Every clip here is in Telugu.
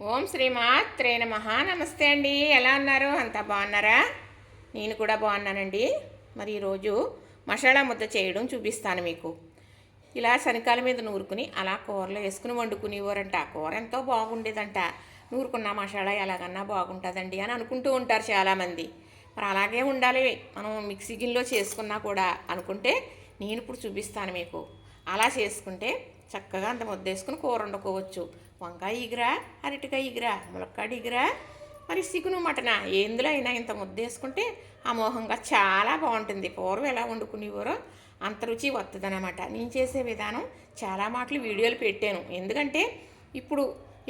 ఓం శ్రీమాత్రే నమ. నమస్తే అండి. ఎలా ఉన్నారు? అంతా బాగున్నారా? నేను కూడా బాగున్నానండి. మరి ఈరోజు మసాలా ముద్ద చేయడం చూపిస్తాను మీకు. ఇలా శనకాల మీద నూరుకుని అలా కూరలో వేసుకుని వండుకునేవారంట. కూర ఎంతో బాగుండేదంట. నూరుకున్న మసాలా ఎలాగన్నా బాగుంటుందండి అని అనుకుంటూ ఉంటారు చాలామంది. మరి అలాగే ఉండాలి. మనం మిక్సీ గిన్నెలో చేసుకున్నా కూడా అనుకుంటే నేను ఇప్పుడు చూపిస్తాను మీకు. అలా చేసుకుంటే చక్కగా అంత ముద్ద వేసుకుని కూర వండుకోవచ్చు. వంకాయ ఇగురా అరటికాయ ఇగురా ములక్కాడ ఇగురా మరి సిగును మటన? ఎందులో అయినా ఇంత ముద్దేసుకుంటే అమోహంగా చాలా బాగుంటుంది. పూర్వం ఎలా వండుకునేవారో అంత రుచి వస్తుందన్నమాట నేను చేసే విధానం చాలా మాటలు వీడియోలు పెట్టాను. ఎందుకంటే ఇప్పుడు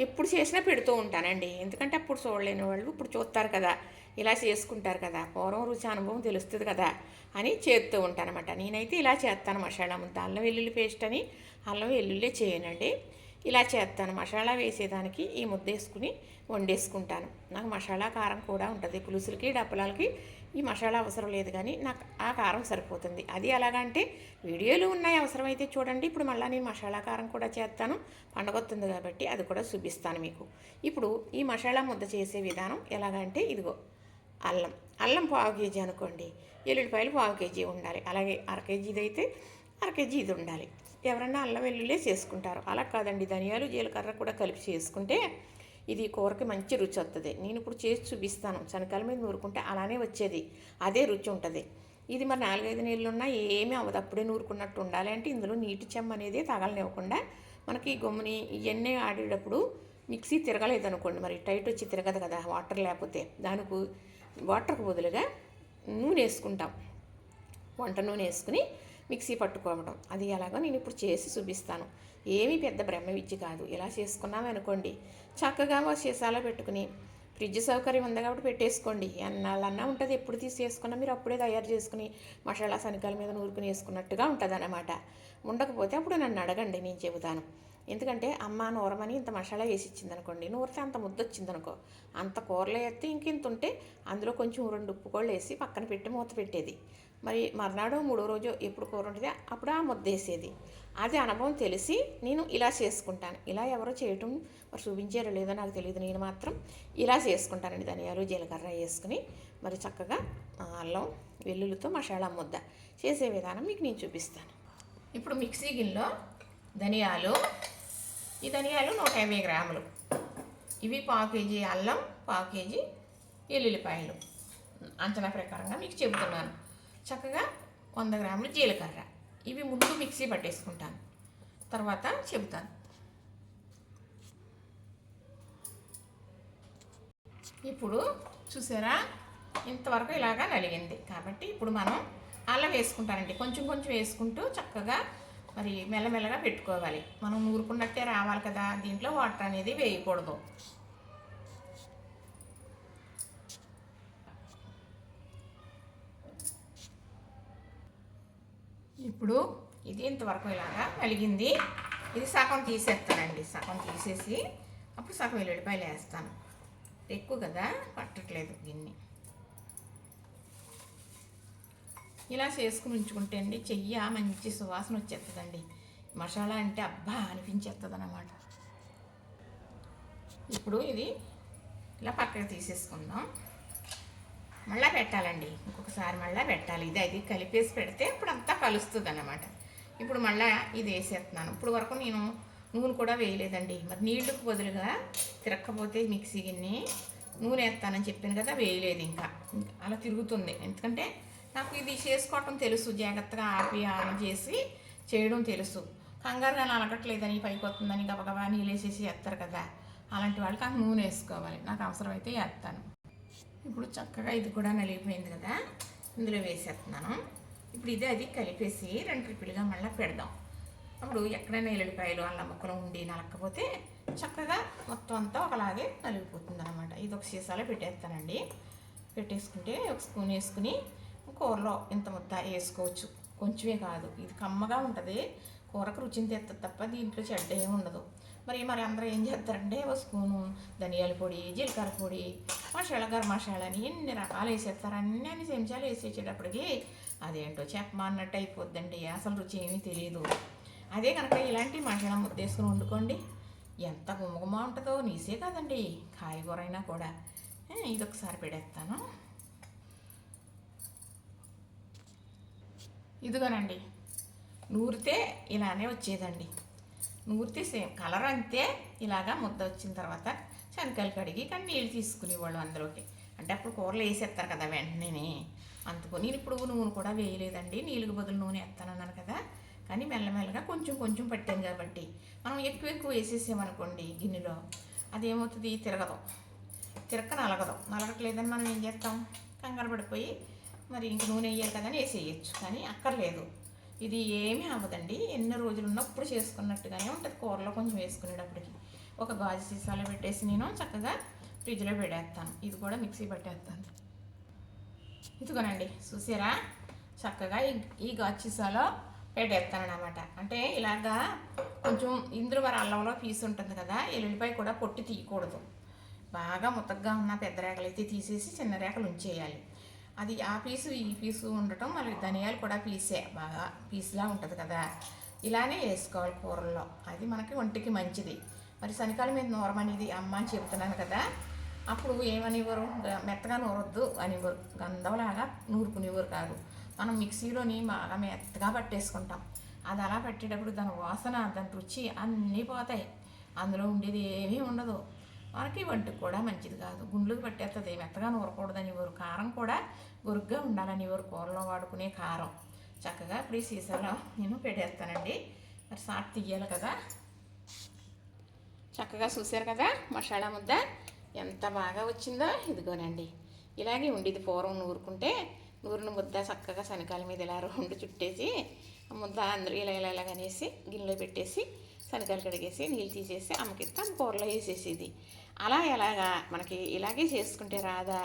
ఎప్పుడు చేసినా పెడుతూ ఉంటానండి. ఎందుకంటే అప్పుడు చూడలేని వాళ్ళు ఇప్పుడు చూస్తారు కదా ఇలా చేసుకుంటారు కదా పూర్వం రుచి అనుభవం తెలుస్తుంది కదా అని చేస్తూ ఉంటానమాట నేనైతే ఇలా చేస్తాను. మసాలా ముద్ద అల్లం వెల్లుల్లి పేస్ట్ అని అల్లం వెల్లుల్లి చేయనండి. ఇలా చేస్తాను. మసాలా వేసేదానికి ఈ ముద్ద వేసుకుని వండేసుకుంటాను. నాకు మసాలా కారం కూడా ఉంటుంది. పులుసులకి డప్పలాలకి ఈ మసాలా అవసరం లేదు కానీ నాకు ఆ కారం సరిపోతుంది. అది ఎలాగంటే వీడియోలు ఉన్నాయి అవసరమైతే చూడండి. ఇప్పుడు మళ్ళీ నేను మసాలా కారం కూడా చేస్తాను. పండగొస్తుంది కాబట్టి అది కూడా చూపిస్తాను మీకు. ఇప్పుడు ఈ మసాలా ముద్ద చేసే విధానం ఎలాగంటే ఇదిగో అల్లం. అల్లం పావు కేజీ అనుకోండి. ఎల్లుల్లిపాయలు పావు కేజీ ఉండాలి. అలాగే అర కేజీది అయితే అర కేజీ ఇది ఉండాలి. ఎవరన్నా అల్లం వెల్లుల్లి చేసుకుంటారు. అలా కాదండి. ధనియాలు జీలకర్ర కూడా కలిపి చేసుకుంటే ఇది కూరకి మంచి రుచి వస్తుంది నేను ఇప్పుడు చేసి చూపిస్తాను. శనకాల మీద నూరుకుంటే అలానే వచ్చేది. అదే రుచి ఉంటుంది. ఇది మరి నాలుగైదు నీళ్ళు ఉన్నా ఏమీ అవ్వదు. అప్పుడే నూరుకున్నట్టు ఉండాలి అంటే ఇందులో నీటి చెమ్మ అనేది తగలనివ్వకుండా మనకి గమ్ముని ఇవన్నీ ఆడేటప్పుడు మిక్సీ తిరగలేదు అనుకోండి మరి టైట్ వచ్చి తిరగదు కదా వాటర్ లేకపోతే. దానికి వాటర్కి బదులుగా నూనె వేసుకుంటాం. వంట నూనె వేసుకుని మిక్సీ పట్టుకోవడం. అది ఎలాగో నేను ఇప్పుడు చేసి చూపిస్తాను. ఏమీ పెద్ద బ్రహ్మ విద్య కాదు. ఇలా చేసుకున్నామనుకోండి చక్కగా ఓ సీసాలో పెట్టుకుని ఫ్రిడ్జ్ సౌకర్యం ఉంది కాబట్టి పెట్టేసుకోండి. ఎన్నాళ్ళన్నా ఉంటుంది. ఎప్పుడు తీసి వేసుకున్నా మీరు అప్పుడే తయారు చేసుకుని మసాలా శనకాల మీద నూరుకుని వేసుకున్నట్టుగా ఉంటుంది అన్నమాట ఉండకపోతే అప్పుడు నన్ను అడగండి. నేను చెబుతాను. ఎందుకంటే అమ్మ నూరమని ఇంత మసాలా వేసి ఇచ్చింది అనుకోండి నూరితే అంత ముద్ద వచ్చింది అనుకో అంత కూరలో ఎత్తే ఇంకింత ఉంటే అందులో కొంచెం రెండు ఉప్పు వేసి పక్కన పెట్టి మూత పెట్టేది. మరి మర్నాడు మూడో రోజు ఎప్పుడు కూర ఉంటుంది? అప్పుడు ఆ ముద్దేసేది. అది అనుభవం తెలిసి నేను ఇలా చేసుకుంటాను. ఇలా ఎవరో చేయటం మరి చూపించారో లేదో నాకు తెలియదు. నేను మాత్రం ఇలా చేసుకుంటానండి ధనియాలు జీలకర్ర వేసుకుని మరి చక్కగా ఆ, అల్లం వెల్లుల్లితో మసాలా ముద్ద చేసే విధానం మీకు నేను చూపిస్తాను. ఇప్పుడు మిక్సీ గిన్నెలో ధనియాలు ఈ ధనియాలు నూట యాభై గ్రాములు. ఇవి పావు కేజీ అల్లం పావు కేజీ ఎల్లుల్లిపాయలు అంచనా ప్రకారంగా మీకు చెబుతున్నాను. చక్కగా వంద గ్రాములు జీలకర్ర. ఇవి ముందు మిక్సీ పట్టేసుకుంటాను. తర్వాత చెబుతాను. ఇప్పుడు చూసారా? ఇంతవరకు ఇలాగా నలిగింది. కాబట్టి ఇప్పుడు మనం అల్లం వేసుకుంటానండి. కొంచెం కొంచెం వేసుకుంటూ చక్కగా మరి మెల్లమెల్లగా పెట్టుకోవాలి. మనం నూరుకున్నట్టే రావాలి కదా. దీంట్లో వాటర్ అనేది వేయకూడదు. ఇప్పుడు ఇది ఇంతవరకు ఇలాగా కలిగింది ఇది సగం తీసేస్తానండి సగం తీసేసి అప్పుడు సగం వెల్లుల్లిపాయలు వేస్తాను. ఎక్కువ కదా పట్టట్లేదు గిన్నె. ఇలా చేసుకుని ఉంచుకుంటే అండి చెయ్య మంచి సువాసన వచ్చేస్తుందండి. మసాలా అంటే అబ్బా అనిపించేస్తుంది అన్నమాట ఇప్పుడు ఇది ఇలా పక్కకు తీసేసుకుందాం. మళ్ళీ పెట్టాలండి. ఇంకొకసారి మళ్ళీ పెట్టాలి. ఇది అది కలిపేసి పెడితే ఇప్పుడు అంతా కలుస్తుంది అనమాట ఇప్పుడు మళ్ళీ ఇది వేసేస్తున్నాను. ఇప్పుడు వరకు నేను నూనె కూడా వేయలేదండి. మరి నీళ్ళకు బదులుగా తిరక్కపోతే మిక్సీ గిన్ని నూనె వేస్తానని చెప్పాను కదా వేయలేదు ఇంకా. అలా తిరుగుతుంది. ఎందుకంటే నాకు ఇది చేసుకోవటం తెలుసు. జాగ్రత్తగా ఆపి ఆన్ చేసి చేయడం తెలుసు. కంగారుగా అలగట్లేదని పైకి వస్తుందని గబగబా నీళ్ళు వేసేసి వేస్తారు కదా. అలాంటి వాళ్ళకి ఆ నూనె వేసుకోవాలి. నాకు అవసరమైతే వేస్తాను. ఇప్పుడు చక్కగా ఇది కూడా నలిగిపోయింది కదా. ఇందులో వేసేస్తున్నాను. ఇప్పుడు ఇది అది కలిపేసి రెండు ట్రిపులుగా మళ్ళీ పెడదాం. అప్పుడు ఎక్కడైనా ఎల్లుడిపాయలు అల్లం ముక్కలు ఉండి నలకపోతే చక్కగా మొత్తం అంతా ఒకలాగే నలిగిపోతుంది అనమాట ఇది ఒక సీసాలో పెట్టేస్తానండి. పెట్టేసుకుంటే ఒక స్పూన్ వేసుకుని కూరలో ఇంత ముద్ద వేసుకోవచ్చు. కొంచెమే కాదు. ఇది కమ్మగా ఉంటుంది. కూరకు రుచిని తెస్తుంది తప్ప దీంట్లో చెడ్డ ఏమి ఉండదు. మరి మరి అందరూ ఏం చేస్తారంటే ఒక స్పూను ధనియాల పొడి జీలకర్ర పొడి మసాలా గరం మసాలా అని ఎన్ని రకాలు వేసేస్తారు. అన్నీ అన్ని చెంచాలు వేసేసేటప్పటికి అదేంటో చెప్పమా అన్నట్టు అయిపోద్దండి. అసలు రుచి ఏమీ తెలియదు అదే కనుక ఇలాంటి మసాలా ముద్దేసుకుని వండుకోండి. ఎంత గుమగుమ ఉంటుందో నీసే కదండి. కాయగూర అయినా కూడా. ఇది ఒకసారి పెడేస్తాను. ఇదిగోనండి. నూరితే ఇలానే వచ్చేదండి. నూరితే సేమ్ కలర్ అంతే ఇలాగా ముద్ద వచ్చిన తర్వాత శనగలు కడిగి కానీ నీళ్ళు తీసుకునేవాళ్ళు అందులోకి అంటే అప్పుడు కూరలు వేసేస్తారు కదా వెంటనే. అందుకు నేను ఇప్పుడు నూనె కూడా వేయలేదండి. నీళ్ళకి బదులు నూనె వేస్తానన్నాను కదా. కానీ మెల్లమెల్లగా కొంచెం కొంచెం పట్టాం కాబట్టి మనం ఎక్కువ ఎక్కువ వేసేసామనుకోండి గిన్నెలో అదేమవుతుంది? తిరగదు. తిరక్క నలగదు. నలగట్లేదని మనం ఏం చేస్తాం? కంగారు పడిపోయి మరి ఇంక నూనె వేయాలి కదా అని వేసేయచ్చు. కానీ అక్కర్లేదు. ఇది ఏమి అవ్వదండి ఎన్ని రోజులు ఉన్నప్పుడు చేసుకున్నట్టుగానే ఉంటుంది. కూరలో కొంచెం వేసుకునేటప్పటికి. ఒక గాజు సీసాలో పెట్టేసి నేను చక్కగా ఫ్రిడ్జ్లో పెట్టేస్తాను. ఇది కూడా మిక్సీ పెట్టేస్తాను. ఇదిగోనండి చూసారా? చక్కగా ఈ ఈ గాజు సీసాలో పెట్టేస్తానమాట అంటే ఇలాగా కొంచెం ఇందులో వారి అల్లంలో పీసు ఉంటుంది కదా ఎల్లుల్లిపాయ కూడా పొట్టి తీయకూడదు. బాగా ముతగ్గా ఉన్న పెద్ద రేఖలు అయితే తీసేసి చిన్న రేఖలు ఉంచేయాలి. అది ఆ పీసు ఈ పీసు ఉండటం మళ్ళీ ధనియాలు కూడా పీసే బాగా పీసులా ఉంటుంది కదా. ఇలానే వేసుకోవాలి కూరల్లో. అది మనకి ఒంటికి మంచిది. మరి శనికాల మీద నూరమనేది అమ్మ అని చెబుతున్నాను కదా. అప్పుడు ఏమనివ్వరు? మెత్తగా నూరొద్దు అనివ్వరు. గంధంలాగా నూరుకునేవారు కాదు. మనం మిక్సీలోని బాగా మెత్తగా పట్టేసుకుంటాం. అది అలా పట్టేటప్పుడు దాని వాసన దాని రుచి అన్నీ పోతాయి. అందులో ఉండేది ఏమీ ఉండదు. మనకి వంటికి కూడా మంచిది కాదు. గుండ్లకు పట్టేస్తుంది మెత్తగా నూరకూడదని ఊరు కారం కూడా గురుగ్గా ఉండాలని ఊరు కూరలో వాడుకునే కారం. చక్కగా ఇప్పుడు ఈ సీసాలో నేను పెట్టేస్తానండి. మరి సాట్ తీయాలి కదా. చక్కగా చూశారు కదా మసాలా ముద్ద? ఎంత బాగా వచ్చిందో ఇదిగోనండి. ఇలాగే ఉండేది పూర్వం నూరుకుంటే. నూరిన ముద్ద చక్కగా శనకాల మీద ఇలా రౌండ్ చుట్టేసి ముద్ద అందరూ ఇలా ఇలా ఇలాగనేసి గిన్నెలో పెట్టేసి శనగలు కడిగేసి నీళ్ళు తీసేసి అమ్మకి అమ్మ కూరలో వేసేసేది. అలా ఎలాగా మనకి ఇలాగే చేసుకుంటే రాదా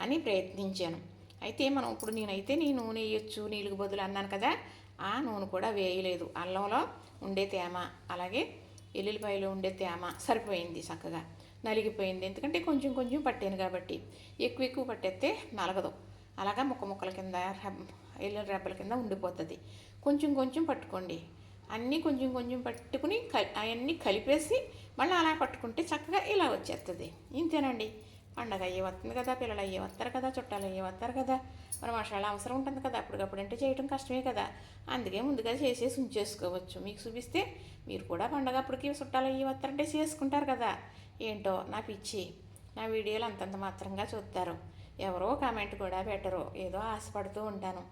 అని ప్రయత్నించాను. అయితే మనం ఇప్పుడు నేనైతే నీ నూనె వేయొచ్చు నీళ్ళకి బదులు అన్నాను కదా ఆ నూనె కూడా వేయలేదు. అల్లంలో ఉండే తేమ అలాగే ఎల్లుల్లిపాయలో ఉండే తేమ సరిపోయింది చక్కగా. నలిగిపోయింది. ఎందుకంటే కొంచెం కొంచెం పట్టాను కాబట్టి. ఎక్కువ ఎక్కువ పట్టేస్తే నలగదు. అలాగా ముక్క ముక్కల కింద రెబ్ ఎల్లుల్లి రెబ్బల కింద ఉండిపోతుంది. కొంచెం కొంచెం పట్టుకోండి. అన్నీ కొంచెం కొంచెం పట్టుకుని కలి అవన్నీ కలిపేసి మళ్ళీ అలా పట్టుకుంటే చక్కగా ఇలా వచ్చేస్తుంది ఇంతేనండి. పండగ అయ్యే వస్తుంది కదా పిల్లలు అయ్యే వస్తారు కదా చుట్టాలు అయ్యే వస్తారు కదా. మరి మసాలా అవసరం ఉంటుంది కదా అప్పటికప్పుడు అంటే చేయడం కష్టమే కదా. అందుకే ముందుగా చేసేసి ఉంచేసుకోవచ్చు. మీకు చూపిస్తే మీరు కూడా పండగ అప్పటికి చుట్టాలు అయ్యి వస్తారంటే చేసుకుంటారు కదా. ఏంటో నా పిచ్చి. నా వీడియోలు అంతంత మాత్రంగా చూస్తారు ఎవరో కామెంట్ కూడా పెట్టరు. ఏదో ఆశపడుతూ ఉంటాను.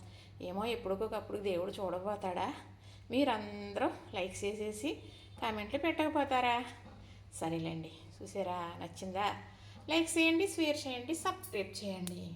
ఏమో ఎప్పటికొకప్పుడు దేవుడు చూడబోతాడా మీరందరూ లైక్ చేసేసి కామెంట్లు పెట్టకపోతారా? సరేలేండి. చూసారా? నచ్చిందా? లైక్ చేయండి షేర్ చేయండి సబ్స్క్రైబ్ చేయండి.